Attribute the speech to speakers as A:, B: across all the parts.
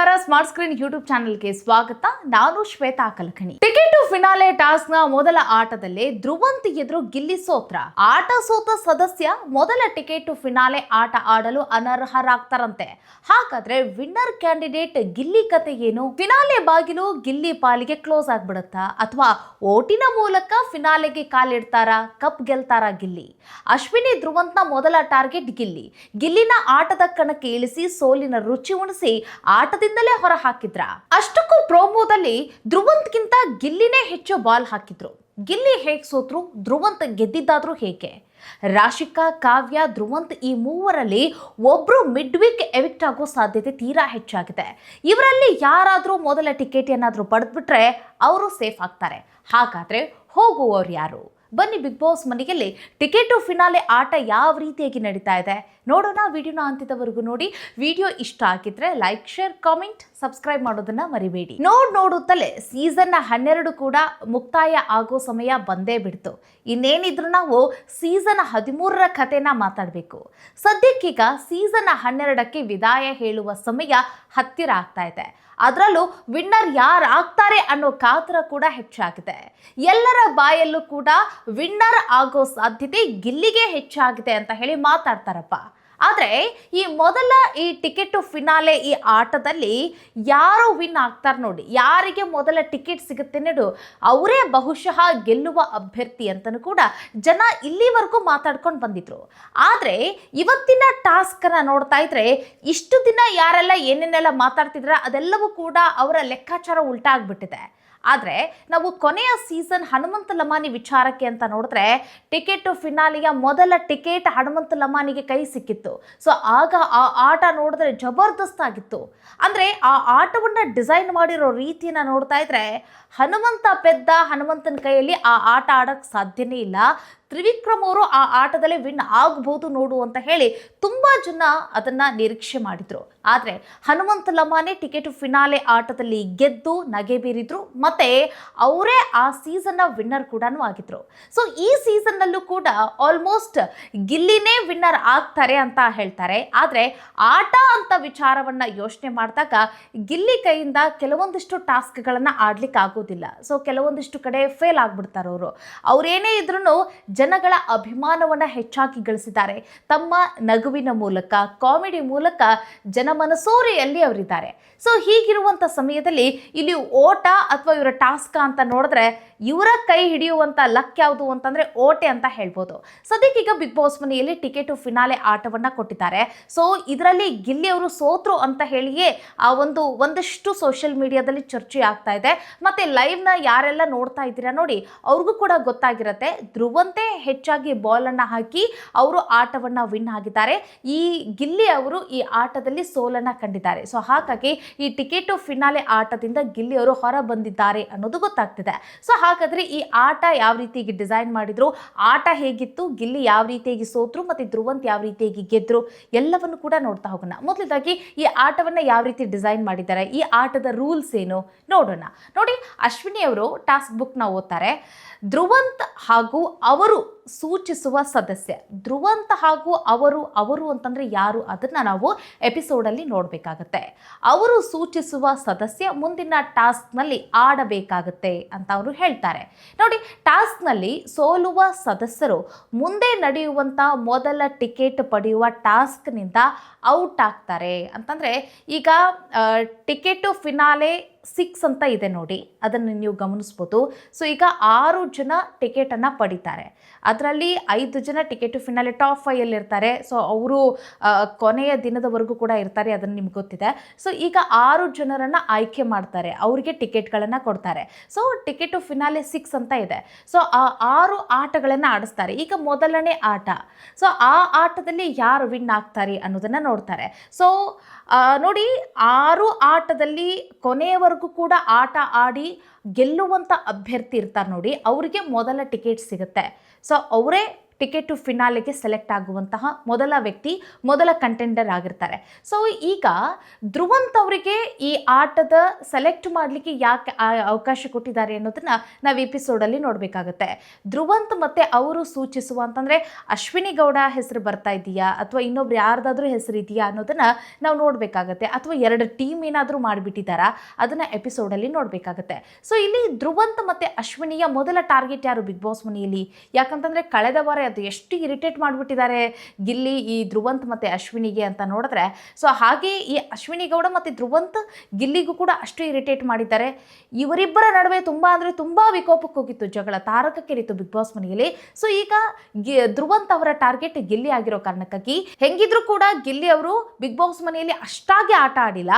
A: ನಮಸ್ಕಾರ smart screen YouTube ಚಾನೆಲ್ಗೆ ಸ್ವಾಗತ ನಾನು ಶ್ವೇತಾ ಕಲಕಣಿ ಟಿಕೆಟ್ ಫಿನಾಲೆ ಟಾಸ್ನ ಮೊದಲ ಆಟದಲ್ಲಿ ಧ್ರುವಂತ್ ಎದುರು ಗಿಲ್ಲಿ ಸೋತ್ರ. ಆಟ ಸೋತ ಸದಸ್ಯ ಮೊದಲ ಟಿಕೆಟ್ ಫಿನಾಲೆ ಆಟ ಆಡಲು ಅನರ್ಹರಾಗ್ತಾರಂತೆ. ಹಾಗಾದ್ರೆ ವಿನ್ನರ್ ಕ್ಯಾಂಡಿಡೇಟ್ ಗಿಲ್ಲಿ ಕತೆ ಏನು? ಫಿನಾಲೆ ಬಾಗಿಲು ಗಿಲ್ಲಿ ಪಾಲಿಗೆ ಕ್ಲೋಸ್ ಆಗ್ಬಿಡುತ್ತಾ? ಅಥವಾ ಓಟಿನ ಮೂಲಕ ಫಿನಾಲೆಗೆ ಕಾಲಿಡ್ತಾರಾ? ಕಪ್ ಗೆಲ್ತಾರಾ ಗಿಲ್ಲಿ? ಅಶ್ವಿನಿ ಧ್ರುವಂತ್ನ ಮೊದಲ ಟಾರ್ಗೆಟ್ ಗಿಲ್ಲಿ. ಗಿಲ್ಲಿನ ಆಟದ ಕಣಕ್ಕೆ ಇಳಿಸಿ ಸೋಲಿನ ರುಚಿ ಉಣಿಸಿ ಆಟದಿಂದಲೇ ಹೊರ ಹಾಕಿದ್ರ ಅಷ್ಟಕ್ಕೂ ಪ್ರೋಮೋದಲ್ಲಿ ಧ್ರುವಂತ್ಗಿಂತ ಗಿಲ್ಲಿನೇ ಹೆಚ್ಚು ಬಾಲ್ ಹಾಕಿದ್ರು. ಗಿಲ್ಲಿ ಹೇಗೆ ಸೋತ್ರು? ಧ್ರುವಂತ್ ಗೆದ್ದಿದ್ದಾದ್ರೂ ಹೇಗೆ? ರಾಶಿಕಾ, ಕಾವ್ಯ, ಧ್ರುವಂತ್ ಈ ಮೂವರಲ್ಲಿ ಒಬ್ರು ಮಿಡ್ ವೀಕ್ ಎವಿಕ್ಟ್ ಆಗೋ ಸಾಧ್ಯತೆ ತೀರಾ ಹೆಚ್ಚಾಗಿದೆ. ಇವರಲ್ಲಿ ಯಾರಾದರೂ ಮೊದಲ ಟಿಕೆಟ್ ಏನಾದರೂ ಪಡೆದ್ಬಿಟ್ರೆ ಅವರು ಸೇಫ್ ಆಗ್ತಾರೆ. ಹಾಗಾದ್ರೆ ಹೋಗುವವರು ಯಾರು? ಬನ್ನಿ ಬಿಗ್ ಬಾಸ್ ಮನೆಯಲ್ಲಿ ಟಿಕೆಟು ಫಿನಾಲೆ ಆಟ ಯಾವ ರೀತಿಯಾಗಿ ನಡೀತಾ ಇದೆ. ನೋಡೋಣ ವಿಡಿಯೋನ ಅಂತಿದವರೆಗೂ ನೋಡಿ. ವಿಡಿಯೋ ಇಷ್ಟ ಆಗಿದ್ರೆ ಲೈಕ್, ಶೇರ್, ಕಾಮೆಂಟ್, ಸಬ್ಸ್ಕ್ರೈಬ್ ಮಾಡೋದನ್ನ ಮರಿಬೇಡಿ. ನೋಡ್ ನೋಡುತ್ತಲೇ ಸೀಸನ್ ಹನ್ನೆರಡು ಕೂಡ ಮುಕ್ತಾಯ ಆಗೋ ಸಮಯ ಬಂದೇ ಬಿಡ್ತು. ಇನ್ನೇನಿದ್ರು ನಾವು ಸೀಸನ್ ಹದಿಮೂರರ ಕಥೆನ ಮಾತಾಡಬೇಕು. ಸದ್ಯಕ್ಕೀಗ ಸೀಸನ್ ಹನ್ನೆರಡಕ್ಕೆ ವಿದಾಯ ಹೇಳುವ ಸಮಯ ಹತ್ತಿರ ಆಗ್ತಾ ಇದೆ. ಅದರಲ್ಲೂ ವಿನ್ನರ್ ಯಾರು ಆಗ್ತಾರೆ ಅನ್ನೋ ಕಾತರ ಕೂಡ ಹೆಚ್ಚಾಗಿದೆ. ಎಲ್ಲರ ಬಾಯಲ್ಲೂ ಕೂಡ ವಿನ್ನರ್ ಆಗೋ ಸಾಧ್ಯತೆ ಗಿಲ್ಲಿಗೆ ಹೆಚ್ಚಾಗಿದೆ ಅಂತ ಹೇಳಿ ಮಾತಾಡ್ತಾರಪ್ಪ. ಆದರೆ ಈ ಮೊದಲ ಈ ಟಿಕೆಟ್ ಫಿನಾಲೆ ಈ ಆಟದಲ್ಲಿ ಯಾರು ವಿನ್ ಆಗ್ತಾರೆ ನೋಡಿ, ಯಾರಿಗೆ ಮೊದಲ ಟಿಕೆಟ್ ಸಿಗುತ್ತೆ ನೋಡು, ಅವರೇ ಬಹುಶಃ ಗೆಲ್ಲುವ ಅಭ್ಯರ್ಥಿ ಅಂತಲೂ ಕೂಡ ಜನ ಇಲ್ಲಿವರೆಗೂ ಮಾತಾಡ್ಕೊಂಡು ಬಂದಿದ್ರು. ಆದರೆ ಇವತ್ತಿನ ಟಾಸ್ಕನ್ನು ನೋಡ್ತಾ ಇದ್ರೆ ಇಷ್ಟು ದಿನ ಯಾರೆಲ್ಲ ಏನೇನೆಲ್ಲ ಮಾತಾಡ್ತಿದ್ರ ಅದೆಲ್ಲವೂ ಕೂಡ ಅವರ ಲೆಕ್ಕಾಚಾರ ಉಲ್ಟಾ ಆಗ್ಬಿಟ್ಟಿದೆ. ಆದರೆ ನಾವು ಕೊನೆಯ ಸೀಸನ್ ಹನುಮಂತ ಲಮಾನಿ ವಿಚಾರಕ್ಕೆ ಅಂತ ನೋಡಿದ್ರೆ ಟಿಕೆಟ್ ಫಿನಾಲಿಯ ಮೊದಲ ಟಿಕೆಟ್ ಹನುಮಂತ ಲಮಾನಿಗೆ ಕೈ ಸಿಕ್ಕಿತ್ತು. ಸೊ ಆಗ ಆ ಆಟ ನೋಡಿದ್ರೆ ಜಬರ್ದಸ್ತ್ ಆಗಿತ್ತು ಅಂದರೆ ಆ ಆಟವನ್ನು ಡಿಸೈನ್ ಮಾಡಿರೋ ರೀತಿಯನ್ನು ನೋಡ್ತಾ ಇದ್ರೆ ಹನುಮಂತ ಪೆದ್ದ ಹನುಮಂತನ ಕೈಯಲ್ಲಿ ಆ ಆಟ ಆಡೋಕ್ಕೆ ಸಾಧ್ಯನೇ ಇಲ್ಲ. ತ್ರಿವಿಕ್ರಮ್ ಅವರು ಆ ಆಟದಲ್ಲಿ ವಿನ್ ಆಗಬಹುದು ನೋಡು ಅಂತ ಹೇಳಿ ತುಂಬ ಜನ ಅದನ್ನು ನಿರೀಕ್ಷೆ ಮಾಡಿದ್ರು. ಆದರೆ ಹನುಮಂತ ಲಮಾನೆ ಟಿಕೆಟ್ ಫಿನಾಲೆ ಆಟದಲ್ಲಿ ಗೆದ್ದು ನಗೆ ಬೀರಿದ್ರು, ಮತ್ತೆ ಅವರೇ ಆ ಸೀಸನ್ನ ವಿನ್ನರ್ ಕೂಡ ಆಗಿದ್ರು. ಸೊ ಈ ಸೀಸನ್ನಲ್ಲೂ ಕೂಡ ಆಲ್ಮೋಸ್ಟ್ ಗಿಲ್ಲಿನೇ ವಿನ್ನರ್ ಆಗ್ತಾರೆ ಅಂತ ಹೇಳ್ತಾರೆ. ಆದರೆ ಆಟ ಅಂತ ವಿಚಾರವನ್ನು ಯೋಚನೆ ಮಾಡಿದಾಗ ಗಿಲ್ಲಿ ಕೈಯಿಂದ ಕೆಲವೊಂದಿಷ್ಟು ಟಾಸ್ಕ್ಗಳನ್ನು ಆಡ್ಲಿಕ್ಕೆ ಆಗೋದಿಲ್ಲ ಸೊ ಕೆಲವೊಂದಿಷ್ಟು ಕಡೆ ಫೇಲ್ ಆಗ್ಬಿಡ್ತಾರೆ ಅವರು ಅವ್ರೇನೇ ಇದ್ರೂ ಜನಗಳ ಅಭಿಮಾನವನ್ನು ಹೆಚ್ಚಾಗಿ ಗಳಿಸಿದ್ದಾರೆ. ತಮ್ಮ ನಗುವಿನ ಮೂಲಕ, ಕಾಮಿಡಿ ಮೂಲಕ ಜನಮನಸೋರೆಯಲ್ಲಿ ಅವರಿದ್ದಾರೆ. ಸೊ ಹೀಗಿರುವಂಥ ಸಮಯದಲ್ಲಿ ಇಲ್ಲಿ ಓಟ ಅಥವಾ ಇವರ ಟಾಸ್ಕ ಅಂತ ನೋಡಿದ್ರೆ ಇವರ ಕೈ ಹಿಡಿಯುವಂಥ ಲಕ್ ಯಾವುದು ಅಂತಂದರೆ ಓಟೆ ಅಂತ ಹೇಳ್ಬೋದು. ಸದ್ಯಕ್ಕೀಗ ಬಿಗ್ ಬಾಸ್ ಮನೆಯಲ್ಲಿ ಟಿಕೆಟು ಫಿನಾಲೆ ಆಟವನ್ನು ಕೊಟ್ಟಿದ್ದಾರೆ. ಸೊ ಇದರಲ್ಲಿ ಗಿಲ್ಲಿ ಅವರು ಸೋತ್ರು ಅಂತ ಹೇಳಿಯೇ ಆ ಒಂದು ಒಂದಷ್ಟು ಸೋಷಿಯಲ್ ಮೀಡಿಯಾದಲ್ಲಿ ಚರ್ಚೆ ಆಗ್ತಾ ಇದೆ. ಮತ್ತು ಲೈವ್ನ ಯಾರೆಲ್ಲ ನೋಡ್ತಾ ಇದ್ದೀರಾ ನೋಡಿ, ಅವ್ರಿಗೂ ಕೂಡ ಗೊತ್ತಾಗಿರುತ್ತೆ. ಧ್ರುವಂತೆ ಹೆಚ್ಚಾಗಿ ಬಾಲನ್ನು ಹಾಕಿ ಅವರು ಆಟವನ್ನು ವಿನ್ ಆಗಿದ್ದಾರೆ. ಈ ಗಿಲ್ಲಿ ಅವರು ಈ ಆಟದಲ್ಲಿ ಸೋಲನ್ನು ಕಂಡಿದ್ದಾರೆ. ಸೊ ಹಾಗಾಗಿ ಈ ಟಿಕೆಟು ಫಿನಾಲೆ ಆಟದಿಂದ ಗಿಲ್ಲಿ ಅವರು ಹೊರ ಬಂದಿದ್ದಾರೆ ಅನ್ನೋದು ಗೊತ್ತಾಗ್ತಿದೆ. ಸೊ ಹಾಗಾದರೆ ಈ ಆಟ ಯಾವ ರೀತಿಯಾಗಿ ಡಿಸೈನ್ ಮಾಡಿದ್ರು? ಆಟ ಹೇಗಿತ್ತು? ಗಿಲ್ಲಿ ಯಾವ ರೀತಿಯಾಗಿ ಸೋತ್ರು? ಮತ್ತು ಧ್ರುವಂತ್ ಯಾವ ರೀತಿಯಾಗಿ ಗೆದ್ರು? ಎಲ್ಲವನ್ನು ಕೂಡ ನೋಡ್ತಾ ಹೋಗೋಣ. ಮೊದಲದಾಗಿ ಈ ಆಟವನ್ನು ಯಾವ ರೀತಿ ಡಿಸೈನ್ ಮಾಡಿದ್ದಾರೆ? ಈ ಆಟದ ರೂಲ್ಸ್ ಏನು? ನೋಡೋಣ. ನೋಡಿ, ಅಶ್ವಿನಿ ಅವರು ಟಾಸ್ಕ್ ಬುಕ್ನ ಓದ್ತಾರೆ. ಧ್ರುವಂತ್ ಹಾಗೂ ಅವರು ಸೂಚಿಸುವ ಸದಸ್ಯ. ಧ್ರುವಂತ ಹಾಗೂ ಅವರು ಅವರು ಅಂತಂದರೆ ಯಾರು ಅದನ್ನು ನಾವು ಎಪಿಸೋಡಲ್ಲಿ ನೋಡಬೇಕಾಗತ್ತೆ. ಅವರು ಸೂಚಿಸುವ ಸದಸ್ಯ ಮುಂದಿನ ಟಾಸ್ಕ್ನಲ್ಲಿ ಆಡಬೇಕಾಗತ್ತೆ ಅಂತ ಅವರು ಹೇಳ್ತಾರೆ. ನೋಡಿ, ಟಾಸ್ಕ್ನಲ್ಲಿ ಸೋಲುವ ಸದಸ್ಯರು ಮುಂದೆ ನಡೆಯುವಂಥ ಮೊದಲ ಟಿಕೆಟ್ ಪಡೆಯುವ ಟಾಸ್ಕ್ನಿಂದ ಔಟ್ ಆಗ್ತಾರೆ. ಅಂತಂದರೆ ಈಗ ಟಿಕೆಟು ಫಿನಾಲೆ ಸಿಕ್ಸ್ ಅಂತ ಇದೆ ನೋಡಿ. ಅದನ್ನು ನೀವು ಗಮನಿಸ್ಬೋದು. ಸೊ ಈಗ ಆರು ಜನ ಟಿಕೆಟನ್ನು ಪಡಿತಾರೆ. ಅದರಲ್ಲಿ ಐದು ಜನ ಟಿಕೆಟು ಫಿನಾಲೆ ಟಾಪ್ ಫೈಯಲ್ಲಿ ಇರ್ತಾರೆ. ಸೊ ಅವರು ಕೊನೆಯ ದಿನದವರೆಗೂ ಕೂಡ ಇರ್ತಾರೆ ಅದನ್ನು ನಿಮ್ಗೆ ಗೊತ್ತಿದೆ. ಸೊ ಈಗ ಆರು ಜನರನ್ನು ಆಯ್ಕೆ ಮಾಡ್ತಾರೆ. ಅವರಿಗೆ ಟಿಕೆಟ್ಗಳನ್ನು ಕೊಡ್ತಾರೆ. ಸೊ ಟಿಕೆಟು ಫಿನಾಲೆ ಸಿಕ್ಸ್ ಅಂತ ಇದೆ. ಸೊ ಆ ಆರು ಆಟಗಳನ್ನು ಆಡಿಸ್ತಾರೆ. ಈಗ ಮೊದಲನೇ ಆಟ. ಸೊ ಆ ಆಟದಲ್ಲಿ ಯಾರು ವಿನ್ ಆಗ್ತಾರೆ ಅನ್ನೋದನ್ನು ನೋಡ್ತಾರೆ. ಸೊ ನೋಡಿ, ಆರು ಆಟದಲ್ಲಿ ಕೊನೆಯವರೆಗೂ ಕೂಡ ಆಟ ಆಡಿ ಗೆಲ್ಲುವಂಥ ಅಭ್ಯರ್ಥಿ ಇರ್ತಾರೆ ನೋಡಿ ಅವರಿಗೆ ಮೊದಲ ಟಿಕೆಟ್ ಸಿಗುತ್ತೆ. ಸೊ ಅವರೇ ಟಿಕೆಟ್ ಟು ಫಿನಾಲೆಗೆ ಸೆಲೆಕ್ಟ್ ಆಗುವಂತಹ ಮೊದಲ ವ್ಯಕ್ತಿ, ಮೊದಲ ಕಂಟೆಂಡರ್ ಆಗಿರ್ತಾರೆ. ಸೊ ಈಗ ಧ್ರುವಂತ್ ಅವರಿಗೆ ಈ ಆಟದ ಸೆಲೆಕ್ಟ್ ಮಾಡಲಿಕ್ಕೆ ಯಾಕೆ ಅವಕಾಶ ಕೊಟ್ಟಿದ್ದಾರೆ ಅನ್ನೋದನ್ನ ನಾವು ಎಪಿಸೋಡಲ್ಲಿ ನೋಡಬೇಕಾಗುತ್ತೆ. ಧ್ರುವಂತ್ ಮತ್ತೆ ಅವರು ಸೂಚಿಸುವ ಅಂತಂದ್ರೆ, ಅಶ್ವಿನಿ ಗೌಡ ಹೆಸರು ಬರ್ತಾ ಇದೆಯಾ? ಅಥವಾ ಇನ್ನೊಬ್ರು ಯಾರ್ದಾದ್ರೂ ಹೆಸರು ಇದೆಯಾ ಅನ್ನೋದನ್ನ ನಾವು ನೋಡಬೇಕಾಗತ್ತೆ. ಅಥವಾ ಎರಡು ಟೀಮ್ ಏನಾದರೂ ಮಾಡಿಬಿಟ್ಟಿದ್ದಾರಾ ಅದನ್ನ ಎಪಿಸೋಡಲ್ಲಿ ನೋಡಬೇಕಾಗತ್ತೆ. ಸೊ ಇಲ್ಲಿ ಧ್ರುವಂತ್ ಮತ್ತೆ ಅಶ್ವಿನಿಯ ಮೊದಲ ಟಾರ್ಗೆಟ್ ಯಾರು ಬಿಗ್ ಬಾಸ್ ಮನೆಯಲ್ಲಿ? ಯಾಕಂತಂದ್ರೆ, ಕಳೆದ ವಾರ ಅದು ಎಷ್ಟು ಇರಿಟೇಟ್ ಮಾಡಿಬಿಟ್ಟಿದ್ದಾರೆ ಗಿಲ್ಲಿ, ಈ ಧ್ರುವಂತ್ ಮತ್ತೆ ಅಶ್ವಿನಿಗೆ ಅಂತ ನೋಡಿದ್ರೆ. ಸೊ ಹಾಗೆ ಈ ಅಶ್ವಿನಿ ಗೌಡ ಮತ್ತೆ ಧ್ರುವಂತ್ ಗಿಲ್ಲಿಗೂ ಕೂಡ ಅಷ್ಟು ಇರಿಟೇಟ್ ಮಾಡಿದ್ದಾರೆ. ಇವರಿಬ್ಬರ ನಡುವೆ ತುಂಬ ಅಂದರೆ ತುಂಬಾ ವಿಕೋಪಕ್ಕೆ ಹೋಗಿತ್ತು ಜಗಳ, ತಾರಕಕ್ಕೇರಿತ್ತು ಬಿಗ್ ಬಾಸ್ ಮನೆಯಲ್ಲಿ. ಸೊ ಈಗ ಧ್ರುವಂತ್ ಅವರ ಟಾರ್ಗೆಟ್ ಗಿಲ್ಲಿ ಆಗಿರೋ ಕಾರಣಕ್ಕಾಗಿ ಹೆಂಗಿದ್ರು ಕೂಡ ಗಿಲ್ಲಿ ಅವರು ಬಿಗ್ ಬಾಸ್ ಮನೆಯಲ್ಲಿ ಅಷ್ಟಾಗಿ ಆಟ ಆಡಿಲ್ಲ.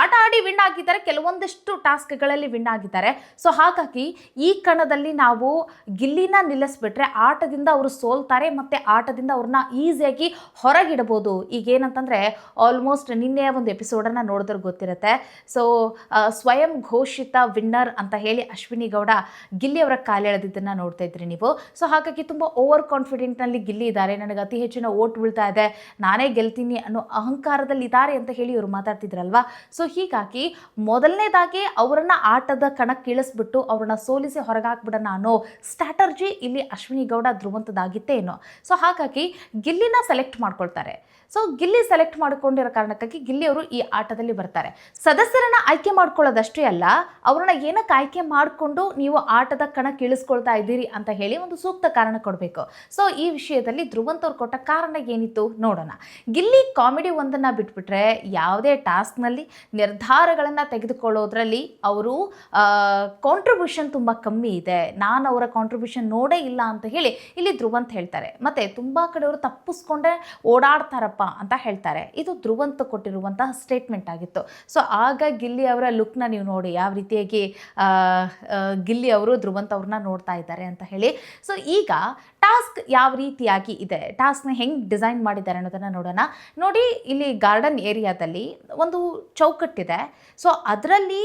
A: ಆಟ ಆಡಿ ವಿನ್ ಆಗಿದ್ದಾರೆ, ಕೆಲವೊಂದಿಷ್ಟು ಟಾಸ್ಕ್ಗಳಲ್ಲಿ ವಿನ್ ಆಗಿದ್ದಾರೆ. ಸೊ ಹಾಗಾಗಿ ಈ ಕಣದಲ್ಲಿ ನಾವು ಗಿಲ್ಲಿನ ನಿಲ್ಲಿಸ್ಬಿಟ್ರೆ ಆಟದಿಂದ ಅವರು ಸೋಲ್ತಾರೆ ಮತ್ತೆ ಆಟದಿಂದ ಅವ್ರನ್ನ ಈಸಿಯಾಗಿ ಹೊರಗಿಡಬಹುದು. ಈಗ ಏನಂತಂದ್ರೆ ಆಲ್ಮೋಸ್ಟ್ ನಿನ್ನೆ ಒಂದು ಎಪಿಸೋಡನ್ನು ನೋಡಿದ್ರೆ ಗೊತ್ತಿರುತ್ತೆ. ಸೊ ಸ್ವಯಂ ಘೋಷಿತ ವಿನ್ನರ್ ಅಂತ ಹೇಳಿ ಅಶ್ವಿನಿ ಗೌಡ ಗಿಲ್ಲಿ ಅವರ ಕಾಲೆಳೆದಿದ್ದನ್ನು ನೋಡ್ತಾ ಇದ್ರಿ ನೀವು. ಸೊ ಹಾಗಾಗಿ ತುಂಬ ಓವರ್ ಕಾನ್ಫಿಡೆಂಟ್ನಲ್ಲಿ ಗಿಲ್ಲಿ ಇದ್ದಾರೆ. ನನಗೆ ಅತಿ ಹೆಚ್ಚಿನ ಓಟ್ ಬೀಳ್ತಾ ಇದೆ. ನಾನೇ ಗೆಲ್ತೀನಿ ಅನ್ನೋ ಅಹಂಕಾರದಲ್ಲಿ ಇದ್ದಾರೆ ಅಂತ ಹೇಳಿ ಇವರು ಮಾತಾಡ್ತಿದ್ರಲ್ವಾ? ಸೊ ಹೀಗಾಗಿ ಮೊದಲನೇದಾಗಿ ಅವರನ್ನ ಆಟದ ಕಣಕ್ಕೆ ಇಳಿಸ್ಬಿಟ್ಟು ಅವ್ರನ್ನ ಸೋಲಿಸಿ ಹೊರಗಾಕ್ಬಿಡೋಣ ಅನ್ನೋ ಸ್ಟ್ರಾಟರ್ಜಿ ಇಲ್ಲಿ ಅಶ್ವಿನಿ ಗೌಡ ಧ್ರುವಂತದಾಗಿತ್ತೇ. ಏನೋ. ಸೊ ಹಾಗಾಗಿ ಗಿಲ್ಲಿನ ಸೆಲೆಕ್ಟ್ ಮಾಡ್ಕೊಳ್ತಾರೆ. ಸೊ ಗಿಲ್ಲಿ ಸೆಲೆಕ್ಟ್ ಮಾಡಿಕೊಂಡಿರೋ ಕಾರಣಕ್ಕಾಗಿ ಗಿಲ್ಲಿ ಅವರು ಈ ಆಟದಲ್ಲಿ ಬರ್ತಾರೆ. ಸದಸ್ಯರನ್ನ ಆಯ್ಕೆ ಮಾಡ್ಕೊಳ್ಳೋದಷ್ಟೇ ಅಲ್ಲ, ಅವ್ರನ್ನ ಏನಕ್ಕೆ ಆಯ್ಕೆ ಮಾಡಿಕೊಂಡು ನೀವು ಆಟದ ಕಣಕ್ಕೆ ಇಳಿಸ್ಕೊಳ್ತಾ ಇದ್ದೀರಿ ಅಂತ ಹೇಳಿ ಒಂದು ಸೂಕ್ತ ಕಾರಣ ಕೊಡಬೇಕು. ಸೊ ಈ ವಿಷಯದಲ್ಲಿ ಧ್ರುವಂತ್ ಅವ್ರು ಕೊಟ್ಟ ಕಾರಣ ಏನಿತ್ತು ನೋಡೋಣ. ಗಿಲ್ಲಿ ಕಾಮಿಡಿ ಒಂದನ್ನು ಬಿಟ್ಬಿಟ್ರೆ ಯಾವುದೇ ಟಾಸ್ಕ್ನಲ್ಲಿ ನಿರ್ಧಾರಗಳನ್ನು ತೆಗೆದುಕೊಳ್ಳೋದ್ರಲ್ಲಿ ಅವರು ಕಾಂಟ್ರಿಬ್ಯೂಷನ್ ತುಂಬ ಕಮ್ಮಿ ಇದೆ. ನಾನು ಅವರ ಕಾಂಟ್ರಿಬ್ಯೂಷನ್ ನೋಡೇ ಇಲ್ಲ ಅಂತ ಹೇಳಿ ಇಲ್ಲಿ ಧ್ರುವಂತ್ ಹೇಳ್ತಾರೆ. ಮತ್ತು ತುಂಬ ಕಡೆಯವರು ತಪ್ಪಿಸ್ಕೊಂಡೆ ಓಡಾಡ್ತಾರಪ್ಪ. ಅಂತ ಹೇಳ್ತಾರೆ. ಇದು ಧ್ರುವಂತ ಕೊಟ್ಟಿರುವಂತಹ ಸ್ಟೇಟ್ಮೆಂಟ್ ಆಗಿತ್ತು. ಸೊ ಆಗ ಗಿಲ್ಲಿ ಅವರ ಲುಕ್ನ ನೀವು ನೋಡಿ, ಯಾವ ರೀತಿಯಾಗಿ ಗಿಲ್ಲಿ ಅವರು ಧ್ರುವಂತ ಅವ್ರನ್ನ ನೋಡ್ತಾ ಇದ್ದಾರೆ ಅಂತ ಹೇಳಿ. ಸೊ ಈಗ ಟಾಸ್ಕ್ ಯಾವ ರೀತಿಯಾಗಿ ಇದೆ ಟಾಸ್ಕ್ನ ಹೆಂಗೆ ಡಿಸೈನ್ ಮಾಡಿದ್ದಾರೆ ಅನ್ನೋದನ್ನು ನೋಡೋಣ. ನೋಡಿ, ಇಲ್ಲಿ ಗಾರ್ಡನ್ ಏರಿಯಾದಲ್ಲಿ ಒಂದು ಚೌಕಟ್ಟಿದೆ. ಸೊ ಅದರಲ್ಲಿ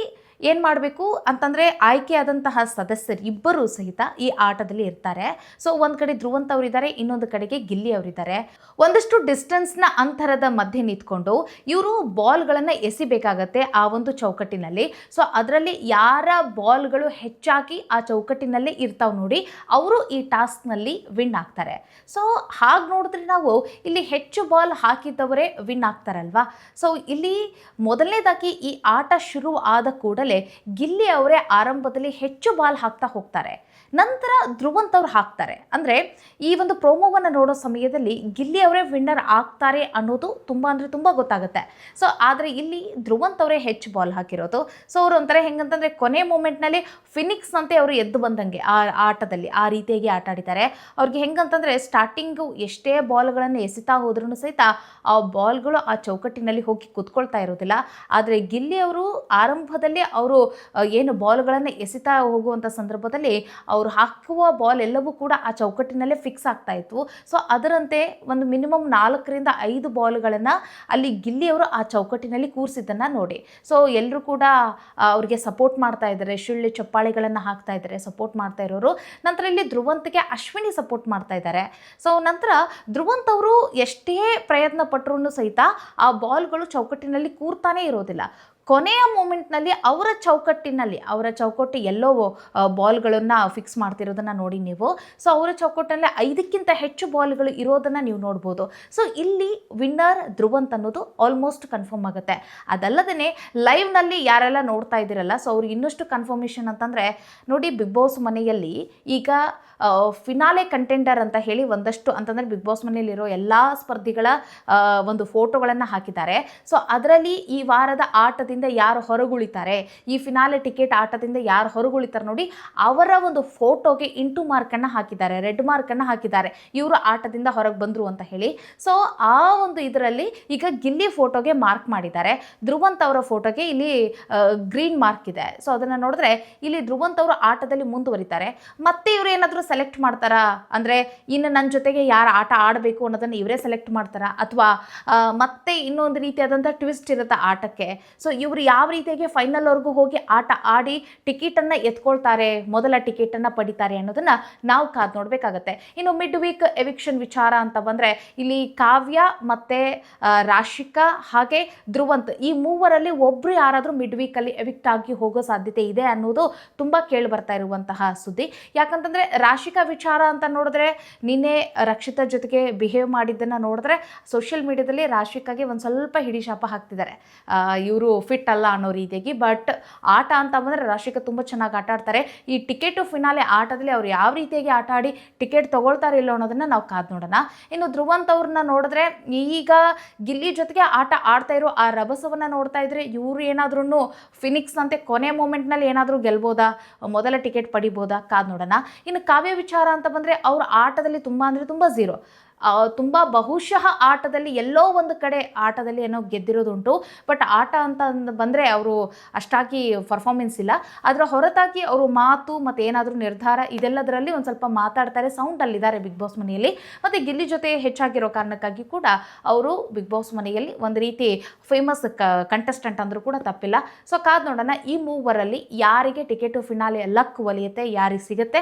A: ಏನು ಮಾಡಬೇಕು ಅಂತಂದರೆ ಆಯ್ಕೆಯಾದಂತಹ ಇಬ್ಬರು ಸಹಿತ ಈ ಆಟದಲ್ಲಿ ಇರ್ತಾರೆ. ಸೊ ಒಂದು ಕಡೆ ಧ್ರುವಂತ್ ಅವರಿದ್ದಾರೆ, ಇನ್ನೊಂದು ಕಡೆಗೆ ಗಿಲ್ಲಿ ಅವರಿದ್ದಾರೆ. ಒಂದಷ್ಟು ಡಿಸ್ಟೆನ್ಸ್ನ ಅಂತರದ ಮಧ್ಯೆ ನಿಂತ್ಕೊಂಡು ಇವರು ಬಾಲ್ಗಳನ್ನು ಎಸಿಬೇಕಾಗತ್ತೆ ಆ ಒಂದು ಚೌಕಟ್ಟಿನಲ್ಲಿ. ಸೊ ಅದರಲ್ಲಿ ಯಾರ ಬಾಲ್ಗಳು ಹೆಚ್ಚಾಗಿ ಆ ಚೌಕಟ್ಟಿನಲ್ಲಿ ಇರ್ತಾವೆ ನೋಡಿ, ಅವರು ಈ ಟಾಸ್ಕ್ನಲ್ಲಿ ವಿನ್ ಆಗ್ತಾರೆ. ಸೊ ಹಾಗೆ ನೋಡಿದ್ರೆ ನಾವು ಇಲ್ಲಿ ಹೆಚ್ಚು ಬಾಲ್ ಹಾಕಿದ್ದವರೇ ವಿನ್ ಆಗ್ತಾರಲ್ವಾ? ಸೊ ಇಲ್ಲಿ ಮೊದಲನೇದಾಗಿ ಈ ಆಟ ಶುರು ಆದ ಕೂಡಲೇ ಗಿಲ್ಲಿ ಅವರೇ ಆರಂಭದಲ್ಲಿ ಹೆಚ್ಚು ಬಾಲ್ ಹಾಕ್ತಾ ಹೋಗ್ತಾರೆ. ನಂತರ ಧ್ರುವಂತ್ ಅವ್ರು ಹಾಕ್ತಾರೆ. ಅಂದರೆ ಈ ಒಂದು ಪ್ರೋಮೋವನ್ನು ನೋಡೋ ಸಮಯದಲ್ಲಿ ಗಿಲ್ಲಿ ಅವರೇ ವಿನ್ನರ್ ಆಗ್ತಾರೆ ಅನ್ನೋದು ತುಂಬ ಅಂದರೆ ತುಂಬ ಗೊತ್ತಾಗುತ್ತೆ. ಸೊ ಆದರೆ ಇಲ್ಲಿ ಧ್ರುವಂತ್ ಅವರೇ ಹೆಚ್ಚು ಬಾಲ್ ಹಾಕಿರೋದು. ಸೊ ಅವರು ಒಂಥರ ಹೆಂಗಂತಂದರೆ ಕೊನೆ ಮೂಮೆಂಟ್ನಲ್ಲಿ ಫಿನಿಕ್ಸ್ ಅಂತೆ ಅವರು ಎದ್ದು ಬಂದಂಗೆ ಆ, ಆಟದಲ್ಲಿ, ಆ ರೀತಿಯಾಗಿ ಆಟ ಆಡಿದ್ದಾರೆ. ಅವ್ರಿಗೆ ಹೆಂಗಂತಂದರೆ ಸ್ಟಾರ್ಟಿಂಗು ಎಷ್ಟೇ ಬಾಲ್ಗಳನ್ನು ಎಸಿತಾ ಹೋದ್ರೂ ಸಹಿತ ಆ ಬಾಲ್ಗಳು ಆ ಚೌಕಟ್ಟಿನಲ್ಲಿ ಹೋಗಿ ಕುತ್ಕೊಳ್ತಾ ಇರೋದಿಲ್ಲ. ಆದರೆ ಗಿಲ್ಲಿ ಅವರು ಆರಂಭದಲ್ಲಿ ಅವರು ಏನು ಬಾಲ್ಗಳನ್ನು ಎಸಿತಾ ಹೋಗುವಂಥ ಸಂದರ್ಭದಲ್ಲಿ ಅವರು ಹಾಕುವ ಬಾಲ್ ಎಲ್ಲವೂ ಕೂಡ ಆ ಚೌಕಟ್ಟಿನಲ್ಲೇ ಫಿಕ್ಸ್ ಆಗ್ತಾ ಇತ್ತು. ಸೊ ಅದರಂತೆ ಒಂದು ಮಿನಿಮಮ್ ನಾಲ್ಕರಿಂದ ಐದು ಬಾಲ್ಗಳನ್ನು ಅಲ್ಲಿ ಗಿಲ್ಲಿಯವರು ಆ ಚೌಕಟ್ಟಿನಲ್ಲಿ ಕೂರಿಸಿದ್ದನ್ನು ನೋಡಿ. ಸೊ ಎಲ್ಲರೂ ಕೂಡ ಅವರಿಗೆ ಸಪೋರ್ಟ್ ಮಾಡ್ತಾ ಇದ್ದಾರೆ. ಶುಳ್ಳಿ ಚಪ್ಪಾಳೆಗಳನ್ನು ಹಾಕ್ತಾ ಇದ್ದಾರೆ ಸಪೋರ್ಟ್ ಮಾಡ್ತಾ ಇರೋರು. ನಂತರ ಇಲ್ಲಿ ಧ್ರುವಂತ್ಗೆ ಅಶ್ವಿನಿ ಸಪೋರ್ಟ್ ಮಾಡ್ತಾ ಇದ್ದಾರೆ. ಸೊ ನಂತರ ಧ್ರುವಂತ್ ಅವರು ಎಷ್ಟೇ ಪ್ರಯತ್ನ ಪಟ್ಟರೂ ಸಹಿತ ಆ ಬಾಲ್ಗಳು ಚೌಕಟ್ಟಿನಲ್ಲಿ ಕೂರ್ತಾನೇ ಇರೋದಿಲ್ಲ. ಕೊನೆಯ ಮೂಮೆಂಟ್ನಲ್ಲಿ ಅವರ ಚೌಕಟ್ಟಿನಲ್ಲಿ, ಅವರ ಚೌಕಟ್ಟು ಎಲ್ಲೋ ಬಾಲ್ಗಳನ್ನು ಫಿಕ್ಸ್ ಮಾಡ್ತಿರೋದನ್ನು ನೋಡಿ ನೀವು. ಸೊ ಅವರ ಚೌಕಟ್ಟಲ್ಲಿ ಐದಕ್ಕಿಂತ ಹೆಚ್ಚು ಬಾಲ್ಗಳು ಇರೋದನ್ನು ನೀವು ನೋಡ್ಬೋದು. ಸೊ ಇಲ್ಲಿ ವಿನ್ನರ್ ಧ್ರುವಂತ್ ಅನ್ನೋದು ಆಲ್ಮೋಸ್ಟ್ ಕನ್ಫರ್ಮ್ ಆಗುತ್ತೆ. ಅದಲ್ಲದೇ ಲೈವ್ನಲ್ಲಿ ಯಾರೆಲ್ಲ ನೋಡ್ತಾ ಇದ್ದೀರಲ್ಲ ಸೊ ಅವ್ರಿಗೆ ಇನ್ನಷ್ಟು ಕನ್ಫರ್ಮೇಷನ್ ಅಂತಂದರೆ, ನೋಡಿ ಬಿಗ್ ಬಾಸ್ ಮನೆಯಲ್ಲಿ ಈಗ ಫಿನಾಲೆ ಕಂಟೆಂಡರ್ ಅಂತ ಹೇಳಿ ಒಂದಷ್ಟು ಅಂತಂದರೆ ಬಿಗ್ ಬಾಸ್ ಮನೆಯಲ್ಲಿರೋ ಎಲ್ಲ ಸ್ಪರ್ಧಿಗಳ ಒಂದು ಫೋಟೋಗಳನ್ನು ಹಾಕಿದ್ದಾರೆ. ಸೊ ಅದರಲ್ಲಿ ಈ ವಾರದ ಆಟದಿಂದ ಯಾರು ಹೊರಗುಳಿತಾರೆ, ಈ ಫಿನಾಲೆ ಟಿಕೆಟ್ ಆಟದಿಂದ ಯಾರು ಹೊರಗುಳಿತಾರೆ ನೋಡಿ, ಅವರ ಒಂದು ಫೋಟೋಗೆ ಇಂಟು ಮಾರ್ಕನ್ನು ಹಾಕಿದ್ದಾರೆ, ರೆಡ್ ಮಾರ್ಕನ್ನು ಹಾಕಿದ್ದಾರೆ. ಇವರು ಆಟದಿಂದ ಹೊರಗೆ ಬಂದರು ಅಂತ ಹೇಳಿ. ಸೊ ಆ ಒಂದು ಇದರಲ್ಲಿ ಈಗ ಗಿಲ್ಲಿ ಫೋಟೋಗೆ ಮಾರ್ಕ್ ಮಾಡಿದ್ದಾರೆ. ಧ್ರುವಂತ್ ಅವರ ಫೋಟೋಗೆ ಇಲ್ಲಿ ಗ್ರೀನ್ ಮಾರ್ಕ್ ಇದೆ. ಸೊ ಅದನ್ನು ನೋಡಿದ್ರೆ ಇಲ್ಲಿ ಧ್ರುವಂತ್ ಅವರು ಆಟದಲ್ಲಿ ಮುಂದುವರಿತಾರೆ. ಮತ್ತೆ ಇವರು ಏನಾದರೂ ಸೆಲೆಕ್ಟ್ ಮಾಡ್ತಾರಾ? ಅಂದರೆ ಇನ್ನು ನನ್ನ ಜೊತೆಗೆ ಯಾರು ಆಟ ಆಡಬೇಕು ಅನ್ನೋದನ್ನು ಇವರೇ ಸೆಲೆಕ್ಟ್ ಮಾಡ್ತಾರಾ? ಅಥವಾ ಮತ್ತೆ ಇನ್ನೊಂದು ರೀತಿಯಾದಂಥ ಟ್ವಿಸ್ಟ್ ಇರುತ್ತೆ ಆಟಕ್ಕೆ. ಸೊ ಇವರು ಯಾವ ರೀತಿಯಾಗಿ ಫೈನಲ್ವರೆಗೂ ಹೋಗಿ ಆಟ ಆಡಿ ಟಿಕೆಟನ್ನು ಎತ್ಕೊಳ್ತಾರೆ, ಮೊದಲ ಟಿಕೆಟನ್ನು ಪಡಿತಾರೆ ಅನ್ನೋದನ್ನು ನಾವು ಕಾದು ನೋಡಬೇಕಾಗತ್ತೆ. ಇನ್ನು ಮಿಡ್ ವೀಕ್ ಎವಿಕ್ಷನ್ ವಿಚಾರ ಅಂತ ಬಂದರೆ, ಇಲ್ಲಿ ಕಾವ್ಯ ಮತ್ತು ರಾಶಿಕಾ ಹಾಗೆ ಧ್ರುವಂತ್ ಈ ಮೂವರಲ್ಲಿ ಒಬ್ಬರು ಯಾರಾದರೂ ಮಿಡ್ ವೀಕಲ್ಲಿ ಎವಿಕ್ಟ್ ಆಗಿ ಹೋಗೋ ಸಾಧ್ಯತೆ ಇದೆ ಅನ್ನೋದು ತುಂಬ ಕೇಳಿ ಬರ್ತಾ ಇರುವಂತಹ ಸುದ್ದಿ. ಯಾಕಂತಂದರೆ ರಾಶಿಕಾ ವಿಚಾರ ಅಂತ ನೋಡಿದ್ರೆ ನಿನ್ನೆ ರಕ್ಷಿತ ಜೊತೆಗೆ ಬಿಹೇವ್ ಮಾಡಿದ್ದನ್ನು ನೋಡಿದ್ರೆ ಸೋಷಿಯಲ್ ಮೀಡಿಯಾದಲ್ಲಿ ರಾಶಿಕಾಗೆ ಒಂದು ಸ್ವಲ್ಪ ಹಿಡಿ ಶಾಪ ಹಾಕ್ತಿದ್ದಾರೆ. ಇವರು ಫಿಟ್ ಅಲ್ಲ ಅನ್ನೋ ರೀತಿಯಾಗಿ ಬಟ್ ಆಟ ಅಂತ ಬಂದರೆ ರಾಶಿಕ ತುಂಬ ಚೆನ್ನಾಗಿ ಆಟ ಆಡ್ತಾರೆ. ಈ ಟಿಕೆಟು ಫಿನಾಲೆ ಆಟದಲ್ಲಿ ಅವ್ರು ಯಾವ ರೀತಿಯಾಗಿ ಆಟ ಆಡಿ ಟಿಕೆಟ್ ತೊಗೊಳ್ತಾರೆ ಇಲ್ಲ ಅನ್ನೋದನ್ನು ನಾವು ಕಾದು ನೋಡೋಣ. ಇನ್ನು ಧ್ರುವಂತ್ ಅವ್ರನ್ನ ನೋಡಿದ್ರೆ ಈಗ ಗಿಲ್ಲಿ ಜೊತೆಗೆ ಆಟ ಆಡ್ತಾ ಇರೋ ಆ ರಭಸವನ್ನು ನೋಡ್ತಾ ಇದ್ರೆ ಇವರು ಏನಾದ್ರೂ ಫಿನಿಕ್ಸ್ ಅಂತೆ ಕೊನೆ ಮೂಮೆಂಟ್ನಲ್ಲಿ ಏನಾದರೂ ಗೆಲ್ಬೋದಾ? ಮೊದಲ ಟಿಕೆಟ್ ಪಡಿಬೋದಾ? ಕಾದು ನೋಡೋಣ. ಇನ್ನು ಕಾವ್ಯ ವಿಚಾರ ಅಂತ ಬಂದರೆ ಅವ್ರ ಆಟದಲ್ಲಿ ತುಂಬ ಅಂದರೆ ತುಂಬ ಝೀರೋ ತುಂಬ ಬಹುಶಃ ಆಟದಲ್ಲಿ ಎಲ್ಲೋ ಒಂದು ಕಡೆ ಆಟದಲ್ಲಿ ಏನೋ ಗೆದ್ದಿರೋದುಂಟು. ಬಟ್ ಆಟ ಅಂತ ಬಂದರೆ ಅವರು ಅಷ್ಟಾಗಿ ಪರ್ಫಾರ್ಮೆನ್ಸ್ ಇಲ್ಲ. ಅದರ ಹೊರತಾಗಿ ಅವರು ಮಾತು ಮತ್ತು ಏನಾದರೂ ನಿರ್ಧಾರ ಇದೆಲ್ಲದರಲ್ಲಿ ಒಂದು ಸ್ವಲ್ಪ ಮಾತಾಡ್ತಾರೆ. ಸೌಂಡಲ್ಲಿದ್ದಾರೆ ಬಿಗ್ ಬಾಸ್ ಮನೆಯಲ್ಲಿ. ಮತ್ತು ಗಿಲ್ಲಿ ಜೊತೆ ಹೆಚ್ಚಾಗಿರೋ ಕಾರಣಕ್ಕಾಗಿ ಕೂಡ ಅವರು ಬಿಗ್ ಬಾಸ್ ಮನೆಯಲ್ಲಿ ಒಂದು ರೀತಿ ಫೇಮಸ್ ಕಂಟೆಸ್ಟೆಂಟ್ ಅಂದರೂ ಕೂಡ ತಪ್ಪಿಲ್ಲ. ಸೊ ಕಾದ್ ನೋಡೋಣ ಈ ಮೂವರಲ್ಲಿ ಯಾರಿಗೆ ಟಿಕೆಟು ಫಿನಾಲೆ ಲಕ್ ಒಲಿಯುತ್ತೆ, ಯಾರಿಗೆ ಸಿಗುತ್ತೆ.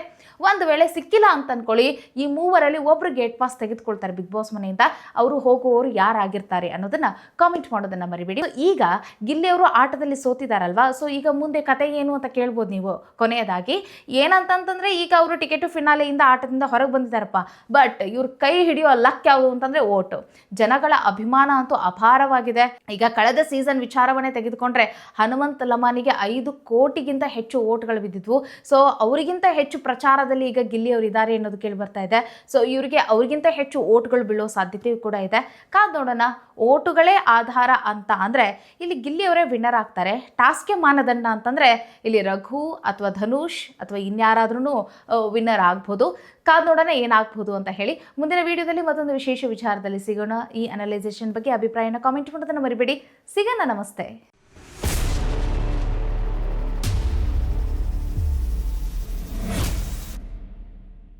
A: ಒಂದು ವೇಳೆ ಸಿಕ್ಕಿಲ್ಲ ಅಂತ ಅನ್ಕೊಳ್ಳಿ ಈ ಮೂವರಲ್ಲಿ ಒಬ್ಬರು ಗೇಟ್ ಪಾಸ್ ತೆಗೆದುಕೊಳ್ತಾರೆ ಬಿಗ್ ಬಾಸ್ ಮನೆಯಿಂದ, ಅವರು ಹೋಗುವವರು ಯಾರಾಗಿರ್ತಾರೆ ಅನ್ನೋದನ್ನ ಕಾಮೆಂಟ್ ಮಾಡೋದನ್ನ ಮರಿಬೇಡಿ. ಈಗ ಗಿಲ್ಲಿ ಅವರು ಆಟದಲ್ಲಿ ಸೋತಿದಾರಲ್ವಾ? ಸೊ ಈಗ ಮುಂದೆ ಕತೆ ಏನು ಅಂತ ಕೇಳ್ಬೋದು ನೀವು? ಕೊನೆಯದಾಗಿ, ಏನಂತಂತಂದ್ರೆ ಈಗ ಅವರು ಟಿಕೆಟು ಫಿನಾಲೆಯಿಂದ ಆಟದಿಂದ ಹೊರಗೆ ಬಂದಿದ್ದಾರಪ್ಪ ಬಟ್ ಇವ್ರ ಕೈ ಹಿಡಿಯೋ ಲಕ್ ಯಾವುದು ಅಂತಂದ್ರೆ ಓಟು. ಜನಗಳ ಅಭಿಮಾನ ಅಂತೂ ಅಪಾರವಾಗಿದೆ. ಈಗ ಕಳೆದ ಸೀಸನ್ ವಿಚಾರವನ್ನೇ ತೆಗೆದುಕೊಂಡ್ರೆ, ಹನುಮಂತ್ ಲಮಾನಿಗೆ ಐದು ಕೋಟಿಗಿಂತ ಹೆಚ್ಚು ಓಟ್ಗಳು ಬಿದ್ದಿದ್ವು. ಸೊ ಅವರಿಗಿಂತ ಹೆಚ್ಚು ಪ್ರಚಾರದಲ್ಲಿ ಈಗ ಗಿಲ್ಲಿ ಅವರು ಇದ್ದಾರೆ ಅನ್ನೋದು ಕೇಳಿ ಬರ್ತಾ ಇದೆ. ಸೊ ಇವರಿಗೆ ಅವರಿಗಿಂತ ಹೆಚ್ಚು ಓಟ್ಗಳು ಬೀಳೋ ಸಾಧ್ಯತೆಯೂ ಕೂಡ ಇದೆ. ಕಾದ್ ನೋಡೋಣ, ಓಟುಗಳೇ ಆಧಾರ ಅಂತ ಅಂದರೆ ಇಲ್ಲಿ ಗಿಲ್ಲಿ ಅವರೇ ವಿನ್ನರ್ ಆಗ್ತಾರೆ. ಟಾಸ್ಕೆ ಮಾನದಂಡ ಅಂತಂದರೆ ಇಲ್ಲಿ ರಘು ಅಥವಾ ಧನುಷ್ ಅಥವಾ ಇನ್ಯಾರಾದ್ರೂ ವಿನ್ನರ್ ಆಗ್ಬೋದು. ಕಾದ್ ನೋಡೋಣ ಏನಾಗ್ಬೋದು ಅಂತ ಹೇಳಿ ಮುಂದಿನ ವಿಡಿಯೋದಲ್ಲಿ ಮತ್ತೊಂದು ವಿಶೇಷ ವಿಚಾರದಲ್ಲಿ ಸಿಗೋಣ. ಈ ಅನಲೈಸೇಷನ್ ಬಗ್ಗೆ ಅಭಿಪ್ರಾಯನ ಕಾಮೆಂಟ್ ಮಾಡೋದನ್ನು ಮರಿಬೇಡಿ. ಸಿಗೋಣ, ನಮಸ್ತೆ.